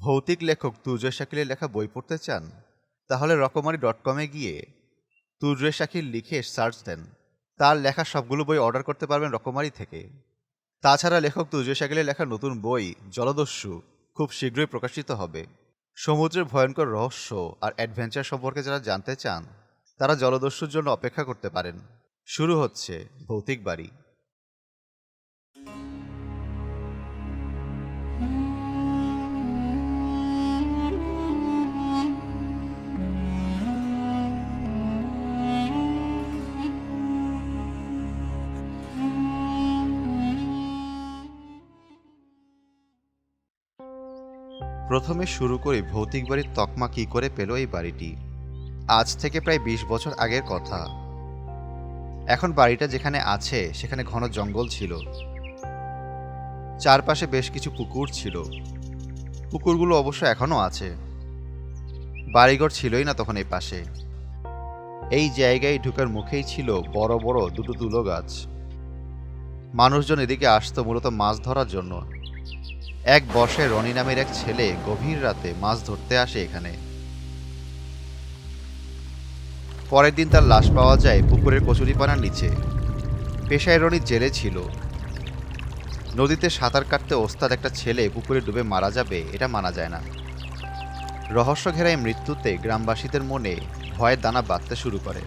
ভৌতিক লেখক তুর্জয় শাকিলের লেখা বই পড়তে চান? তাহলে রকমারি ডট কমে গিয়ে তুর্জয় শাকিল লিখে সার্চ দেন। তার লেখা সবগুলো বই অর্ডার করতে পারবেন রকমারি থেকে। তাছাড়া লেখক তুর্জয় শাকিলের লেখা নতুন বই জলদস্যু খুব শীঘ্রই প্রকাশিত হবে। সমুদ্রের ভয়ঙ্কর রহস্য আর অ্যাডভেঞ্চার সম্পর্কে যারা জানতে চান, তারা জলদস্যুর জন্য অপেক্ষা করতে পারেন। শুরু হচ্ছে ভৌতিক বাড়ি। প্রথমে শুরু করি ভৌতিক বাড়ির তকমা কি করে পেল এই বাড়িটি। আজ থেকে প্রায় বিশ বছর আগের কথা। এখন বাড়িটা যেখানে আছে, সেখানে ঘন জঙ্গল ছিল। চারপাশে বেশ কিছু পুকুর ছিল। পুকুরগুলো অবশ্য এখনও আছে। বাড়িঘর ছিলই না তখন এই পাশে। এই জায়গায় ঢুকার মুখেই ছিল বড় বড় দুটো তুলো গাছ। মানুষজন এদিকে আসতো মূলত মাছ ধরার জন্য। এক বর্ষে রনি নামের এক ছেলে গভীর রাতে মাছ ধরতে আসে এখানে। পরের দিন তার লাশ পাওয়া যায় পুকুরের কচুরিপানার নিচে। পেশায় রনি জেলে ছিল। নদীতে সাঁতার কাটতে ওস্তাদ একটা ছেলে পুকুরে ডুবে মারা যাবে, এটা মানা যায় না। রহস্য ঘেরায় মৃত্যুতে গ্রামবাসীদের মনে ভয়ের দানা বাঁধতে শুরু করে।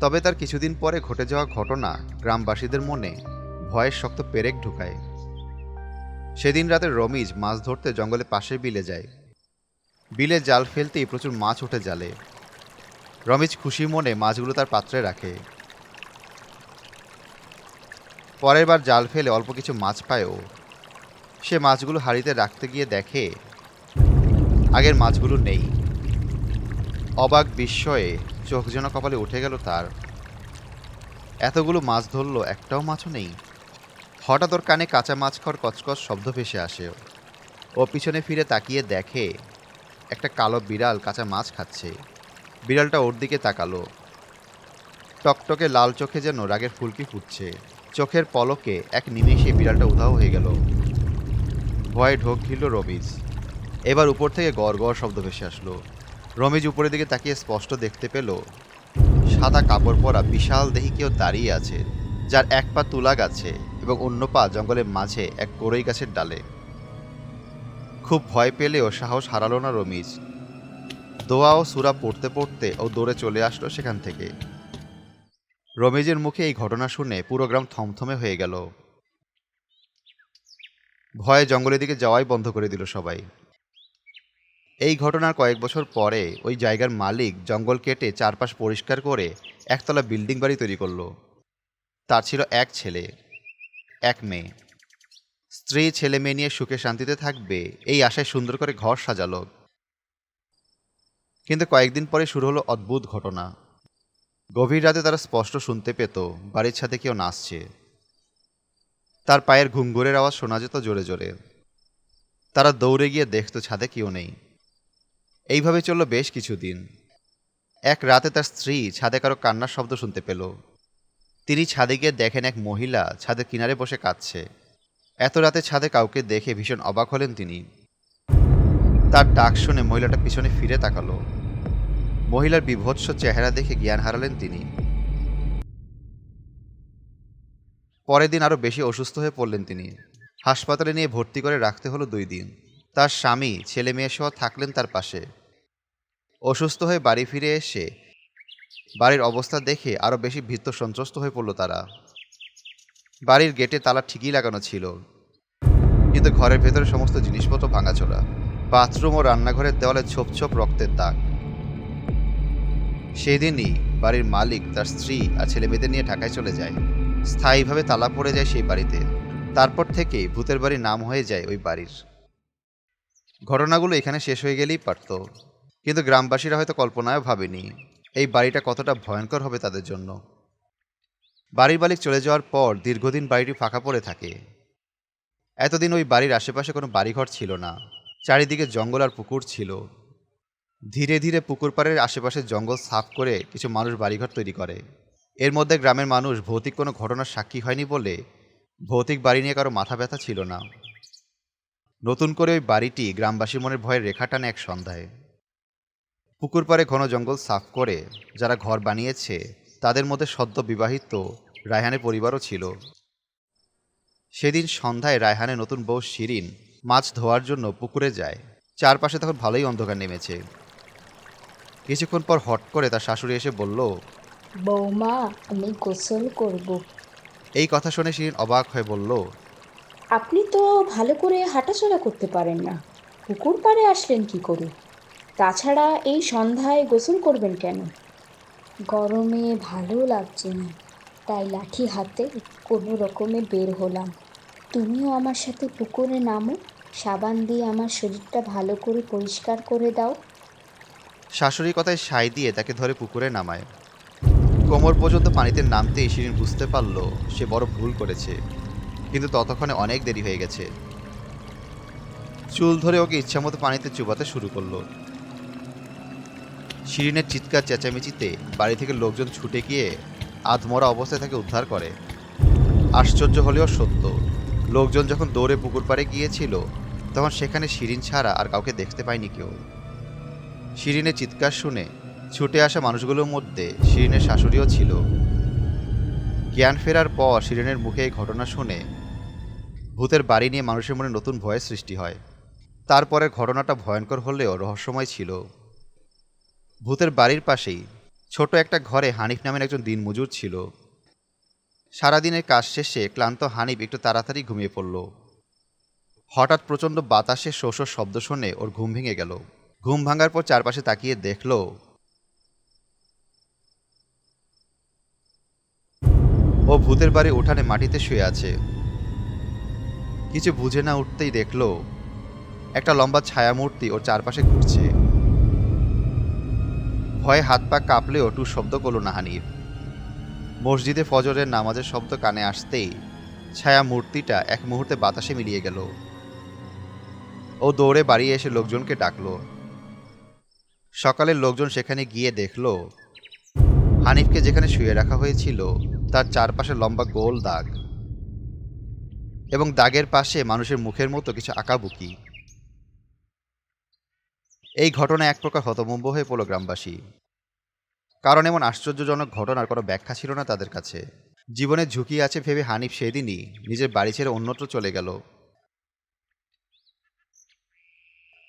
তবে তার কিছুদিন পরে ঘটে যাওয়া ঘটনা গ্রামবাসীদের মনে ভয়ের শক্ত পেরেক ঢুকায়। সেদিন রাতে রমিজ মাছ ধরতে জঙ্গলে পাশে বিলে যায়। বিলে জাল ফেলতেই প্রচুর মাছ ওঠে জালে। রমিজ খুশি মনে মাছগুলো তার পাত্রে রাখে। পরের বার জাল ফেলে অল্প কিছু মাছ পায় ও সে মাছগুলো হাড়িতে রাখতে গিয়ে দেখে, আগের মাছগুলো নেই। অবাক বিস্ময়ে চোখ যেন কপালে উঠে গেল তার। এতগুলো মাছ ধরলো, একটাও মাছও নেই। হঠাৎ ওর কানে কাঁচা মাছ খাওয়ার কচকচ শব্দ ভেসে আসে। ও পিছনে ফিরে তাকিয়ে দেখে একটা কালো বিড়াল কাঁচা মাছ খাচ্ছে। বিড়ালটা ওর দিকে তাকালো। টকটকে লাল চোখে যেন রাগের ফুলকি ফুটছে। চোখের পলকে এক নিমেষে বিড়ালটা উধাও হয়ে গেল। ভয়ে ঢোক ঘিরল রমিজ এবার উপর থেকে গড় গড় শব্দ ভেসে আসলো। রমিজ উপরের দিকে তাকিয়ে স্পষ্ট দেখতে পেল, সাদা কাপড় পরা বিশাল দেহি কেউ দাঁড়িয়ে আছে, যার এক পা তুলা গাছে। এবং অন্য পা জঙ্গলের মাঝে এক কড়ই গাছের ডালে। খুব ভয় পেলেও সাহস হারালো না রমিজ। দোয়া ও সুরা পড়তে পড়তে ও দৌড়ে চলে আসলো সেখান থেকে। রমিজের মুখে এই ঘটনা শুনে পুরো গ্রাম থমথমে হয়ে গেল। ভয়ে জঙ্গলের দিকে যাওয়াই বন্ধ করে দিল সবাই। এই ঘটনার কয়েক বছর পরে ওই জায়গার মালিক জঙ্গল কেটে চারপাশ পরিষ্কার করে একতলা বিল্ডিং বাড়ি তৈরি করল। তার ছিল এক ছেলে। এক মেয়ে। স্ত্রী ছেলে মেয়ে নিয়ে সুখে শান্তিতে থাকবে, এই আশায় সুন্দর করে ঘর সাজালো। কিন্তু কয়েকদিন পরে শুরু হলো অদ্ভুত ঘটনা। গভীর রাতে তারা স্পষ্ট শুনতে পেত, বাড়ির ছাদে কেউ নাচছে। তার পায়ের ঘুঙ্গুরের আওয়াজ শোনা যেত জোরে জোরে। তারা দৌড়ে গিয়ে দেখত ছাদে কেউ নেই। এইভাবে চলল বেশ কিছুদিন। এক রাতে তার স্ত্রী ছাদে কারও কান্নার শব্দ শুনতে পেল। তিনি ছাদে গিয়ে দেখেন এক মহিলা ছাদের কিনারে বসে কাঁদছে। এত রাতে ছাদে কাউকে দেখে ভীষণ অবাক হলেন তিনি। তার ডাক শুনে মহিলাটা পিছনে ফিরে তাকালো। মহিলার বিভৎস চেহারা দেখে জ্ঞান হারালেন তিনি। পরের দিন আরও বেশি অসুস্থ হয়ে পড়লেন তিনি। হাসপাতালে নিয়ে ভর্তি করে রাখতে হলো দুই দিন। তার স্বামী, ছেলে মেয়ে সহ থাকলেন তার পাশে। অসুস্থ হয়ে বাড়ি ফিরে এসে বাড়ির অবস্থা দেখে আরও বেশি ভীত সন্ত্রস্ত হয়ে পড়ল তারা। বাড়ির গেটে তালা ঠিকই লাগানো ছিল। কিন্তু ঘরের ভেতরে সমস্ত জিনিসপত্র ভাঙাচোরা। বাথরুম ও রান্নাঘরের দেওয়ালে ছোপ ছোপ রক্তের দাগ। সেদিনই বাড়ির মালিক তার স্ত্রী আর ছেলে মেয়েদের নিয়ে ঢাকায় চলে যায়। স্থায়ীভাবে তালা পড়ে যায় সেই বাড়িতে। তারপর থেকে ভূতের বাড়ি নাম হয়ে যায় ওই বাড়ির। ঘটনাগুলো এখানে শেষ হয়ে গেলেই পারত। কিন্তু গ্রামবাসীরা হয়তো কল্পনায়ও ভাবেনি। এই বাড়িটা কতটা ভয়ঙ্কর হবে তাদের জন্য। বাড়ির মালিক চলে যাওয়ার পর দীর্ঘদিন বাড়িটি ফাঁকা পড়ে থাকে। এতদিন ওই বাড়ির আশেপাশে কোনো বাড়িঘর ছিল না। চারিদিকে জঙ্গল আর পুকুর ছিল। ধীরে ধীরে পুকুর পাড়ের আশেপাশে জঙ্গল সাফ করে কিছু মানুষ বাড়িঘর তৈরি করে। এর মধ্যে গ্রামের মানুষ ভৌতিক কোনো ঘটনার সাক্ষী হয়নি বলে ভৌতিক বাড়ি নিয়ে কারও মাথা ব্যথা ছিল না। নতুন করে ওই বাড়িটি গ্রামবাসী মনের ভয়ের রেখা টানে এক সন্ধ্যায়। পুকুর পাড়ে ঘন জঙ্গল সাফ করে যারা ঘর বানিয়েছে তাদের মধ্যে সদ্য বিবাহিত রায়হানের পরিবারও ছিল। সেদিন সন্ধ্যায় রায়হানের নতুন বউ শিরিন মাছ ধোয়ার জন্য পুকুরে যায়। চারপাশে তখন ভালোই অন্ধকার নেমেছে। কিছুক্ষণ পর হট করে তার শাশুড়ি এসে বলল বৌমা আমি গোসল করব। এই কথা শুনে শিরিন অবাক হয়ে বলল আপনি তো ভালো করে হাঁটাচলা করতে পারেন না। পুকুর পাড়ে আসলেন কি করে? তাছাড়া এই সন্ধ্যায় গোসল করবেন কেন? গরমে ভালো লাগছে না, তাই লাঠি হাতে কোনো রকমে বের হলাম। তুমিও আমার সাথে পুকুরে নামো, সাবান দিয়ে আমার শরীরটা ভালো করে পরিষ্কার করে দাও। শাশুড়ি কথায় সাই দিয়ে তাকে ধরে পুকুরে নামায়। কোমর পর্যন্ত পানিতে নামতেই শিরিন বুঝতে পারল সে বড় ভুল করেছে, কিন্তু ততক্ষণে অনেক দেরি হয়ে গেছে। চুল ধরে ওকে ইচ্ছামতো পানিতে চুবাতে শুরু করল। শিরিনের চিৎকার চেঁচামেচিতে বাড়ি থেকে লোকজন ছুটে গিয়ে আধমরা অবস্থায় তাকে উদ্ধার করে। আশ্চর্য হলেও সত্য, লোকজন যখন দৌড়ে পুকুর পাড়ে গিয়েছিল, তখন সেখানে শিরিন ছাড়া আর কাউকে দেখতে পায়নি কেউ। শিরিনের চিৎকার শুনে ছুটে আসা মানুষগুলোর মধ্যে শিরিনের শাশুড়িও ছিল। জ্ঞান ফেরার পর শিরিনের মুখে এই ঘটনা শুনে ভূতের বাড়ি নিয়ে মানুষের মনে নতুন ভয়ের সৃষ্টি হয়। তারপরের ঘটনাটা ভয়ঙ্কর হলেও রহস্যময় ছিল। ভূতের বাড়ির পাশেই ছোট একটা ঘরে হানিফ নামের একজন দিনমজুর ছিল। সারাদিনের কাজ শেষে ক্লান্ত হানিফ একটু তাড়াতাড়ি ঘুমিয়ে পড়ল। হঠাৎ প্রচণ্ড বাতাসে শোষ শব্দ শুনে ওর ঘুম ভেঙে গেল। ঘুম ভাঙার পর চারপাশে তাকিয়ে দেখল, ও ভূতের বাড়ি উঠানে মাটিতে শুয়ে আছে। কিছু বুঝে না উঠতেই দেখল, একটা লম্বা ছায়ামূর্তি ওর চারপাশে ঘুরছে। ভয়ে হাত পা কাঁপলেও টু শব্দ করল না হানিফ মসজিদে ফজরের নামাজের শব্দ কানে আসতেই ছায়া মূর্তিটা এক মুহূর্তে বাতাসে মিলিয়ে গেল। ও দৌড়ে বাড়ি এসে লোকজনকে ডাকলো। সকালের লোকজন সেখানে গিয়ে দেখল, হানিফকে যেখানে শুয়ে রাখা হয়েছিল তার চারপাশে লম্বা গোল দাগ এবং দাগের পাশে মানুষের মুখের মতো কিছু আঁকাবুকি। এই ঘটনা এক প্রকার হতমম্ব হয়ে পড়ল গ্রামবাসী। কারণ এমন আশ্চর্যজনক ঘটনার কোনো ব্যাখ্যা ছিল না তাদের কাছে। জীবনে ঝুঁকি আছে ভেবে হানিফ সেদিনই নিজের বাড়ি ছেড়ে অন্যত্র চলে গেল।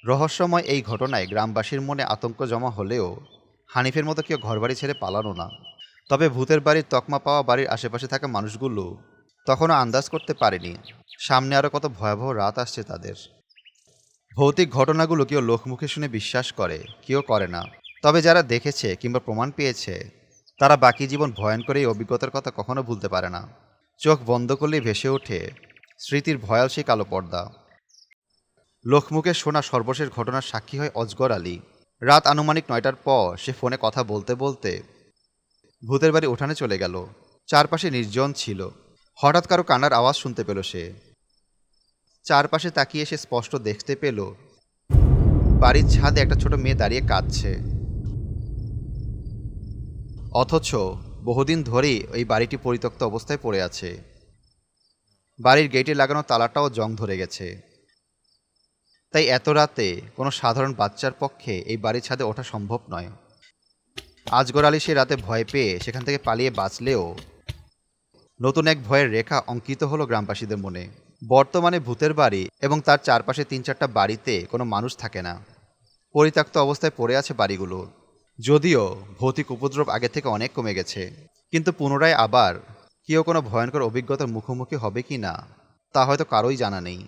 রহস্যময় এই ঘটনায় গ্রামবাসীর মনে আতঙ্ক জমা হলেও হানিফের মতো কেউ ঘরবাড়ি ছেড়ে পালানো না। তবে ভূতের বাড়ির তকমা পাওয়া বাড়ির আশেপাশে থাকা মানুষগুলো তখনও আন্দাজ করতে পারেনি। সামনে আরও কত ভয়াবহ রাত আসছে তাদের। ভৌতিক ঘটনাগুলো কেউ লোকমুখে শুনে বিশ্বাস করে, কেউ করে না। তবে যারা দেখেছে কিংবা প্রমাণ পেয়েছে, তারা বাকি জীবন ভয়ঙ্কর এই অভিজ্ঞতার কথা কখনো ভুলতে পারে না। চোখ বন্ধ করলেই ভেসে ওঠে স্মৃতির ভয়াল সেই কালো পর্দা। লোকমুখে শোনা সর্বশেষ ঘটনার সাক্ষী হয় অজগর আলী। রাত আনুমানিক নয়টার পর সে ফোনে কথা বলতে বলতে ভূতের বাড়ি উঠানে চলে গেল। চারপাশে নির্জন ছিল। হঠাৎ কারও কান্নার আওয়াজ শুনতে পেল সে। চারপাশে তাকিয়ে সে স্পষ্ট দেখতে পেল। বাড়ির ছাদে একটা ছোট মেয়ে দাঁড়িয়ে কাঁদছে। অথচ বহুদিন ধরেই ওই বাড়িটি পরিত্যক্ত অবস্থায় পড়ে আছে। বাড়ির গেটে লাগানো তালাটাও জং ধরে গেছে। তাই এত রাতে কোনো সাধারণ বাচ্চার পক্ষে এই বাড়ির ছাদে ওঠা সম্ভব নয়। আজগর আলী সে রাতে ভয় পেয়ে সেখান থেকে পালিয়ে বাঁচলেও নতুন এক ভয়ের রেখা অঙ্কিত হলো গ্রামবাসীদের মনে। বর্তমানে ভূতের বাড়ি এবং তার চারপাশে তিন চারটা বাড়িতে কোনো মানুষ থাকে না। পরিত্যক্ত অবস্থায় পড়ে আছে বাড়িগুলো। যদিও ভৌতিক উপদ্রব আগে থেকে অনেক কমে গেছে। কিন্তু পুনরায় আবার কেউ কোনো ভয়ঙ্কর অভিজ্ঞতার মুখোমুখি হবে কি না, তা হয়তো কারোই জানা নেই।